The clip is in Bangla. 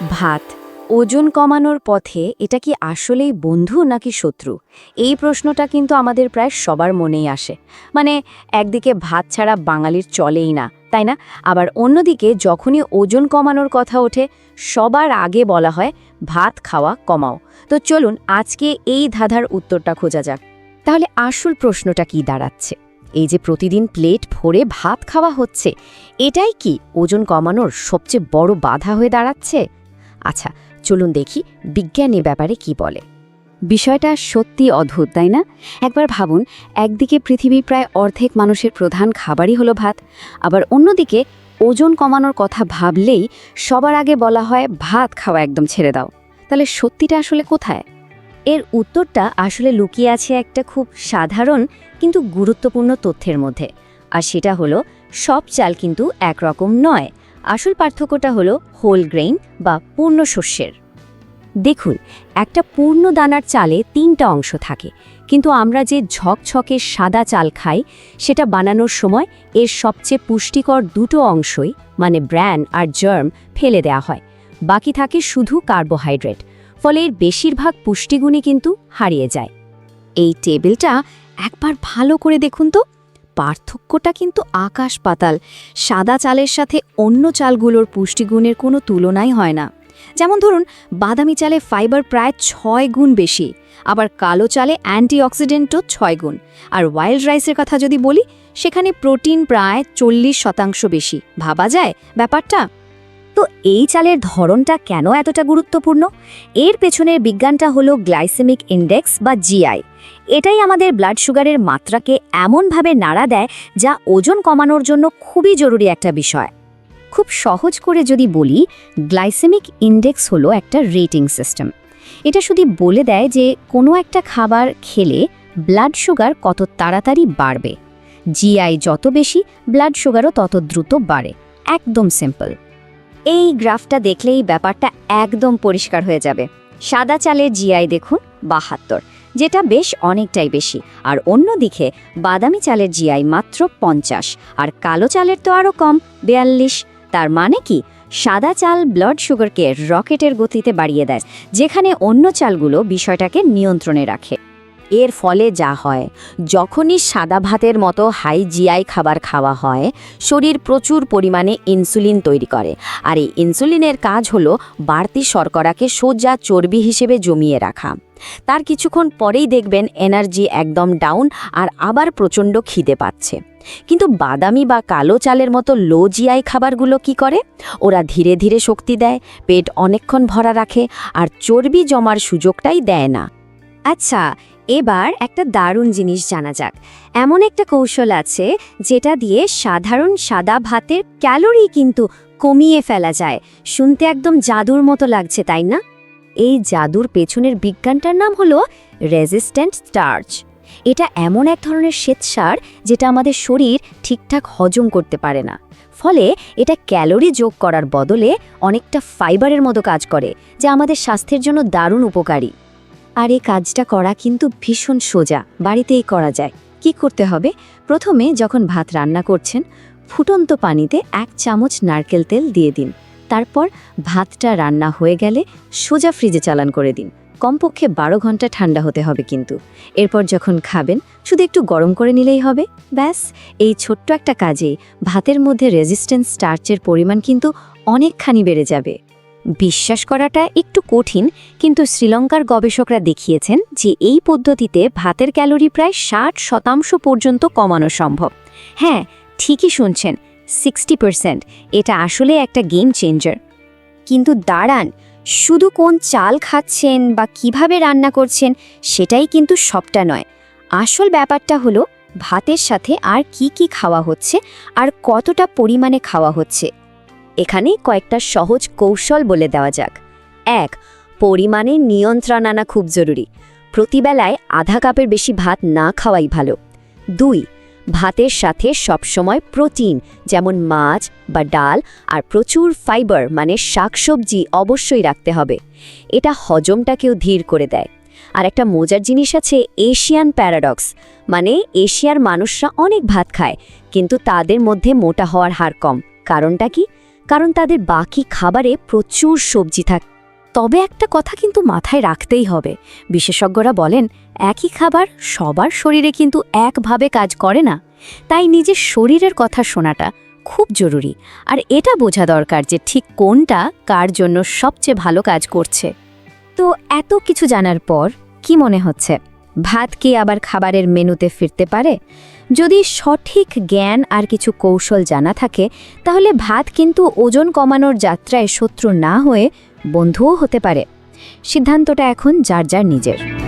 ভাত। ওজন কমানোর পথে এটা কি আসলেই বন্ধু নাকি শত্রু? এই প্রশ্নটা কিন্তু আমাদের প্রায় সবার মনেই আসে। মানে একদিকে ভাত ছাড়া বাঙালির চলেই না, তাই না? আবার অন্যদিকে যখনই ওজন কমানোর কথা ওঠে, সবার আগে বলা হয় ভাত খাওয়া কমাও। তো চলুন আজকে এই ধাঁধার উত্তরটা খোঁজা যাক। তাহলে আসল প্রশ্নটা কি দাঁড়াচ্ছে? এই যে প্রতিদিন প্লেট ভরে ভাত খাওয়া হচ্ছে, এটাই কি ওজন কমানোর সবচেয়ে বড় বাধা হয়ে দাঁড়াচ্ছে? আচ্ছা চলুন দেখি বিজ্ঞান এ ব্যাপারে কি বলে। বিষয়টা সত্যি অদ্ভুত, তাই না? একবার ভাবুন, একদিকে পৃথিবীর প্রায় অর্ধেক মানুষের প্রধান খাবারই হলো ভাত, আবার অন্যদিকে ওজন কমানোর কথা ভাবলেই সবার আগে বলা হয় ভাত খাওয়া একদম ছেড়ে দাও। তাহলে সত্যিটা আসলে কোথায়? এর উত্তরটা আসলে লুকিয়ে আছে একটা খুব সাধারণ কিন্তু গুরুত্বপূর্ণ তথ্যের মধ্যে, আর সেটা হলো সব চাল কিন্তু একরকম নয়। আসল পার্থক্যটা হলো হোল গ্রেইন বা পূর্ণ শস্যের। দেখুন, একটা পূর্ণ দানার চালে তিনটা অংশ থাকে, কিন্তু আমরা যে ঝকঝকে সাদা চাল খাই, সেটা বানানোর সময় এর সবচেয়ে পুষ্টিকর দুটো অংশই মানে ব্র্যান আর জার্ম, ফেলে দেওয়া হয়। বাকি থাকে শুধু কার্বোহাইড্রেট, ফলে এর বেশিরভাগ পুষ্টিগুণই কিন্তু হারিয়ে যায়। এই টেবিলটা একবার ভালো করে দেখুন তো। পার্থক্যটা কিন্তু আকাশ পাতাল। সাদা চালের সাথে অন্য চালগুলোর পুষ্টিগুণের কোনো তুলনাই হয় না। যেমন ধরুন, বাদামি চালে ফাইবার প্রায় ছয় গুণ বেশি, আবার কালো চালে অ্যান্টিঅক্সিডেন্টও ছয় গুণ। আর ওয়াইল্ড রাইসের কথা যদি বলি, সেখানে প্রোটিন প্রায় চল্লিশ শতাংশ বেশি। ভাবা যায় ব্যাপারটা? তো এই চালের ধরনটা কেন এতটা গুরুত্বপূর্ণ? এর পেছনের বিজ্ঞানটা হলো গ্লাইসেমিক ইন্ডেক্স বা জিআই। এটাই আমাদের ব্লাড সুগারের মাত্রাকে এমনভাবে নাড়া দেয় যা ওজন কমানোর জন্য খুবই জরুরি একটা বিষয়। খুব সহজ করে যদি বলি, গ্লাইসেমিক ইন্ডেক্স হলো একটা রেটিং সিস্টেম। এটা শুধু বলে দেয় যে কোনো একটা খাবার খেলে ব্লাড সুগার কত তাড়াতাড়ি বাড়বে। জিআই যত বেশি, ব্লাড সুগারও তত দ্রুত বাড়ে। একদম সিম্পল। এই গ্রাফটা দেখলেই ব্যাপারটা একদম পরিষ্কার হয়ে যাবে। সাদা চালের জিআই দেখুন, বাহাত্তর, যেটা বেশ অনেকটাই বেশি। আর অন্যদিকে, বাদামি চালের জিআই মাত্র পঞ্চাশ, আর কালো চালের তো আরও কম, বেয়াল্লিশ। তার মানে কি? সাদা চাল ব্লাড সুগারকে রকেটের গতিতে বাড়িয়ে দেয়, যেখানে অন্য চালগুলো বিষয়টাকে নিয়ন্ত্রণে রাখে। এর ফলে যা হয়, যখনই সাদা ভাতের মতো হাই জিআই খাবার খাওয়া হয়, শরীর প্রচুর পরিমাণে ইনসুলিন তৈরি করে। আর এই ইনসুলিনের কাজ হলো বাড়তি শর্করাকে সোজা চর্বি হিসেবে জমিয়ে রাখা। তার কিছুক্ষণ পরেই দেখবেন এনার্জি একদম ডাউন আর আবার প্রচণ্ড খিদে পাচ্ছে। কিন্তু বাদামি বা কালো চালের মতো লো জিআই খাবারগুলো কি করে? ওরা ধীরে ধীরে শক্তি দেয়, পেট অনেকক্ষণ ভরা রাখে আর চর্বি জমার সুযোগটাই দেয় না। আচ্ছা এবার একটা দারুণ জিনিস জানা যাক। এমন একটা কৌশল আছে যেটা দিয়ে সাধারণ সাদা ভাতের ক্যালোরি কিন্তু কমিয়ে ফেলা যায়। শুনতে একদম জাদুর মতো লাগছে, তাই না? এই জাদুর পেছনের বিজ্ঞানটার নাম হলো রেজিস্ট্যান্ট স্টার্চ। এটা এমন এক ধরনের শ্বেতসার যেটা আমাদের শরীর ঠিকঠাক হজম করতে পারে না। ফলে এটা ক্যালোরি যোগ করার বদলে অনেকটা ফাইবারের মতো কাজ করে, যা আমাদের স্বাস্থ্যের জন্য দারুণ উপকারী। আর এই কাজটা করা কিন্তু ভীষণ সোজা, বাড়িতেই করা যায়। কি করতে হবে? প্রথমে যখন ভাত রান্না করছেন, ফুটন্ত পানিতে এক চামচ নারকেল তেল দিয়ে দিন। তারপর ভাতটা রান্না হয়ে গেলে সোজা ফ্রিজে চালান করে দিন। কমপক্ষে বারো ঘণ্টা ঠান্ডা হতে হবে কিন্তু। এরপর যখন খাবেন, শুধু একটু গরম করে নিলেই হবে। ব্যাস, এই ছোট্ট একটা কাজেই ভাতের মধ্যে রেজিস্ট্যান্স স্টার্চের পরিমাণ কিন্তু অনেকখানি বেড়ে যাবে। বিশ্বাস করাটা একটু কঠিন, কিন্তু শ্রীলঙ্কার গবেষকরা দেখিয়েছেন যে এই পদ্ধতিতে ভাতের ক্যালোরি প্রায় ষাট শতাংশ পর্যন্ত কমানো সম্ভব। হ্যাঁ ঠিকই শুনছেন, সিক্সটি পার্সেন্ট, এটা আসলে একটা গেম চেঞ্জার কিন্তু দাঁড়ান, শুধু কোন চাল খাচ্ছেন বা কীভাবে রান্না করছেন সেটাই কিন্তু সবটা নয়। আসল ব্যাপারটা হলো, ভাতের সাথে আর কি কি খাওয়া হচ্ছে আর কতটা পরিমাণে খাওয়া হচ্ছে। এখানে কয়েকটা সহজ কৌশল বলে দেওয়া যাক। এক, পরিমাণে নিয়ন্ত্রণ আনা খুব জরুরি। প্রতিবেলায় আধা কাপের বেশি ভাত না খাওয়াই ভালো। দুই, ভাতের সাথে সবসময় প্রোটিন, যেমন মাছ বা ডাল আর প্রচুর ফাইবার মানে শাকসবজি অবশ্যই রাখতে হবে। এটা হজমটাকেও ধীর করে দেয়। আর একটা মজার জিনিস আছে এশিয়ান প্যারাডক্স মানে এশিয়ার মানুষরা অনেক ভাত খায়, কিন্তু তাদের মধ্যে মোটা হওয়ার হার কম। কারণটা কি? কারণ তাদের বাকি খাবারে প্রচুর সবজি থাকে, তবে একটা কথা কিন্তু মাথায় রাখতেই হবে। বিশেষজ্ঞরা বলেন, একই খাবার সবার শরীরে কিন্তু একভাবে কাজ করে না। তাই নিজের শরীরের কথা শোনাটা খুব জরুরি। আর এটা বোঝা দরকার যে ঠিক কোনটা কার জন্য সবচেয়ে ভালো কাজ করছে। তো এত কিছু জানার পর কি মনে হচ্ছে? ভাত কি আবার খাবারের মেনুতে ফিরতে পারে? যদি সঠিক জ্ঞান আর কিছু কৌশল জানা থাকে, তাহলে ভাত কিন্তু ওজন কমানোর যাত্রায় শত্রু না হয়ে বন্ধুও হতে পারে। সিদ্ধান্তটা এখন যার যার নিজের।